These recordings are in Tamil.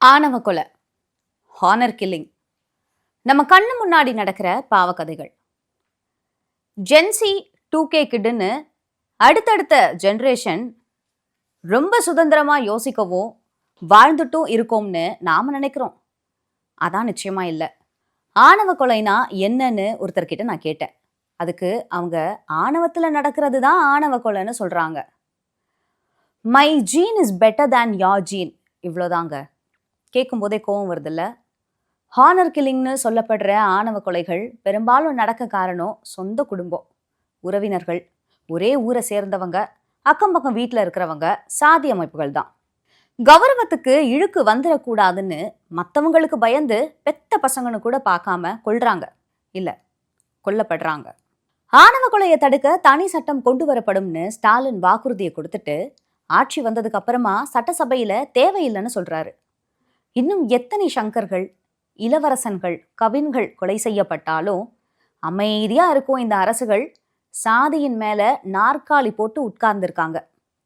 ஆணவ கொலை ஹானர் கில்லிங் நம்ம கண்ணு முன்னாடி நடக்கிற பாவக்கதைகள் ஜென்சி டூ கே கிட்டுன்னு அடுத்தடுத்த ஜென்ரேஷன் ரொம்ப சுதந்திரமாக யோசிக்கவும் வாழ்ந்துட்டும் இருக்கோம்னு நாம் நினைக்கிறோம். அதான் நிச்சயமா இல்லை. ஆணவ கொலைனா என்னன்னு ஒருத்தர்கிட்ட நான் கேட்டேன். அதுக்கு அவங்க ஆணவத்தில் நடக்கிறது தான் ஆணவ கொலைன்னு சொல்கிறாங்க my gene is better than your gene இவ்வளோதாங்க கேட்கும் போதே கோவம் வருதுல்ல? ஹானர் கில்லிங்னு சொல்லப்படுற ஆணவ கொலைகள் பெரும்பாலும் நடக்க காரணம் சொந்த குடும்பம் உறவினர்கள். ஒரே ஊரை சேர்ந்தவங்க அக்கம் பக்கம் வீட்டில் இருக்கிறவங்க சாதி அமைப்புகள் தான். கௌரவத்துக்கு இழுக்கு வந்துடக்கூடாதுன்னு மற்றவங்களுக்கு பயந்து பெத்த பசங்கன்னு கூட பார்க்காம கொள்றாங்க இல்லை கொல்லப்படுறாங்க. ஆணவ கொலையை தடுக்க தனி சட்டம் கொண்டு வரப்படும்னு ஸ்டாலின் வாக்குறுதியை கொடுத்துட்டு ஆட்சி வந்ததுக்கு அப்புறமா சட்டசபையில தேவையில்லைன்னு சொல்றாரு. இன்னும் எத்தனை சங்கர்கள் இளவரசன்கள் கவின்கள் கொலை செய்யப்பட்டாலும் அமைதியா இருக்கும் இந்த அரசுகள் சாதியின் மேல நாற்காலி போட்டு உட்கார்ந்துருக்காங்க.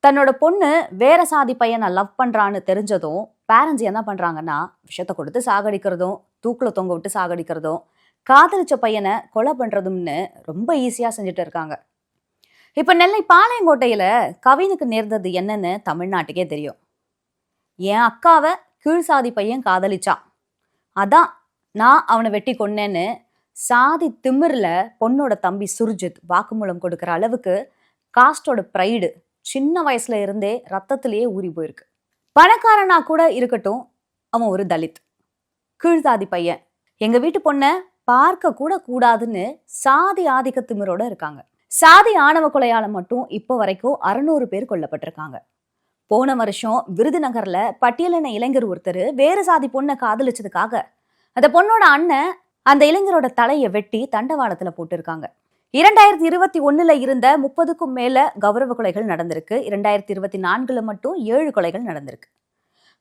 தன்னோட பொண்ணு வேற சாதி பையனை லவ் பண்றான்னு தெரிஞ்சதும் பேரண்ட்ஸ் என்ன பண்றாங்கன்னா விஷத்தை கொடுத்து சாகடிக்கிறதும் தூக்குல தொங்க விட்டு சாகடிக்கிறதும் காதலிச்ச பையனை கொலை பண்றதும்னு ரொம்ப ஈஸியா செஞ்சுட்டு இருக்காங்க. இப்ப நெல்லை பாளையங்கோட்டையில கவினுக்கு நேர்ந்தது என்னன்னு தமிழ்நாட்டுக்கே தெரியும். என் அக்காவை கீழ் சாதி பையன் காதலிச்சான். அதான் நான் அவனை வெட்டி கொன்னேன்னு சாதி திமிர்ல பொண்ணோட தம்பி சுர்ஜித் வாக்குமூலம் கொடுக்குற அளவுக்கு காஸ்டோட ப்ரைடு சின்ன வயசுல இருந்தே ரத்தத்திலேயே ஊறி போயிருக்கு. பணக்காரனா கூட இருக்கட்டும் அவன் ஒரு தலித். கீழ்சாதி பையன். எங்க வீட்டு பொண்ணை பார்க்க கூட கூடாதுன்னு சாதி ஆதிக்க திமிரோட இருக்காங்க. சாதி ஆணவ கொலையால மட்டும் இப்போ வரைக்கும் அறுநூறு பேர் கொல்லப்பட்டிருக்காங்க. போன வருஷம் விருதுநகர்ல பட்டியலின இளைஞர் ஒருத்தர் வேறு சாதி பொண்ணை காதலிச்சதுக்காக. அந்த பொண்ணோட அண்ணன் அந்த இளைஞரோட தலையை வெட்டி தண்டவாளத்துல போட்டிருக்காங்க. இரண்டாயிரத்தி இருபத்தி ஒண்ணுல இருந்த முப்பதுக்கும் மேல கௌரவ கொலைகள் நடந்திருக்கு. இரண்டாயிரத்தி இருபத்தி நான்குல மட்டும் ஏழு கொலைகள் நடந்திருக்கு.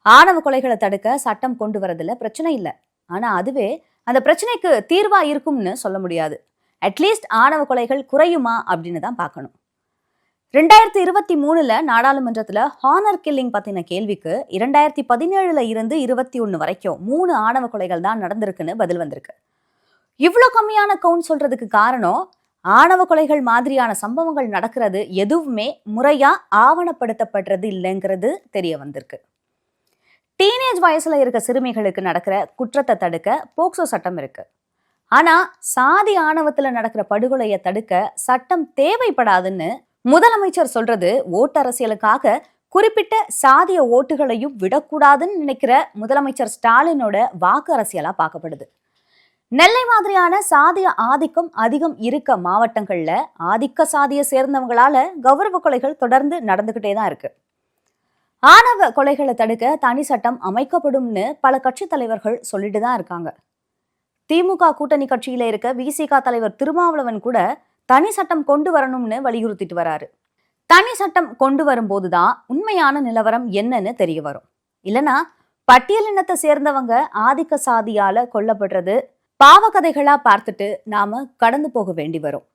ஆணவ கொலைகளை தடுக்க சட்டம் கொண்டு வரதுல பிரச்சனை இல்லை. ஆனா அதுவே அந்த பிரச்சனைக்கு தீர்வா இருக்கும்னு சொல்ல முடியாது. அட்லீஸ்ட் ஆணவ கொலைகள் குறையுமா அப்படின்னு தான் பார்க்கணும். ரெண்டாயிரத்தி இருபத்தி மூணுல நாடாளுமன்றத்துல ஹானர் கில்லிங் பத்தின கேள்விக்கு இரண்டாயிரத்தி பதினேழுல இருந்து இருபத்தி ஒன்னு வரைக்கும் மூணு ஆணவ கொலைகள் தான் நடந்திருக்குன்னு பதில் வந்திருக்கு. இவ்வளோ கம்மியான கவுண்ட் சொல்றதுக்கு காரணம் ஆணவ கொலைகள் மாதிரியான சம்பவங்கள் நடக்கிறது எதுவுமே முறையா ஆவணப்படுத்தப்படுறது இல்லைங்கிறது தெரிய வந்திருக்கு. டீனேஜ் வயசுல இருக்க சிறுமிகளுக்கு நடக்கிற குற்றத்தை தடுக்க போக்சோ சட்டம் இருக்கு. ஆனா சாதி ஆணவத்துல நடக்கிற படுகொலையை தடுக்க சட்டம் தேவைப்படாதுன்னு முதலமைச்சர் சொல்றது ஓட்டரசியலுக்காக குறிப்பிட்ட சாதிய ஓட்டுகளையும் விடக்கூடாதுன்னு நினைக்கிற முதலமைச்சர் ஸ்டாலினோட வாக்கு அரசியலா பார்க்கப்படுது. நெல்லை மாதிரியான சாதிய ஆதிக்கம் அதிகம் இருக்க மாவட்டங்கள்ல ஆதிக்க சாதியை சேர்ந்தவங்களால கௌரவ கொலைகள் தொடர்ந்து நடந்துகிட்டே தான் இருக்கு. ஆணவ கொலைகளை தடுக்க தனி சட்டம் அமைக்கப்படும்னு பல கட்சி தலைவர்கள் சொல்லிட்டு தான் இருக்காங்க. திமுக கூட்டணி கட்சியில இருக்க விசிக தலைவர் திருமாவளவன் கூட தனி சட்டம் கொண்டு வரணும்னு வலியுறுத்திட்டு வராரு. தனி சட்டம் கொண்டு வரும்போதுதான் உண்மையான நிலவரம் என்னன்னு தெரிய வரும். இல்லனா பட்டியலினத்தை சேர்ந்தவங்க ஆதிக்க சாதியால கொல்லப்படுறது பாவகதைகளா பார்த்துட்டு நாம கடந்து போக வேண்டி வரும்.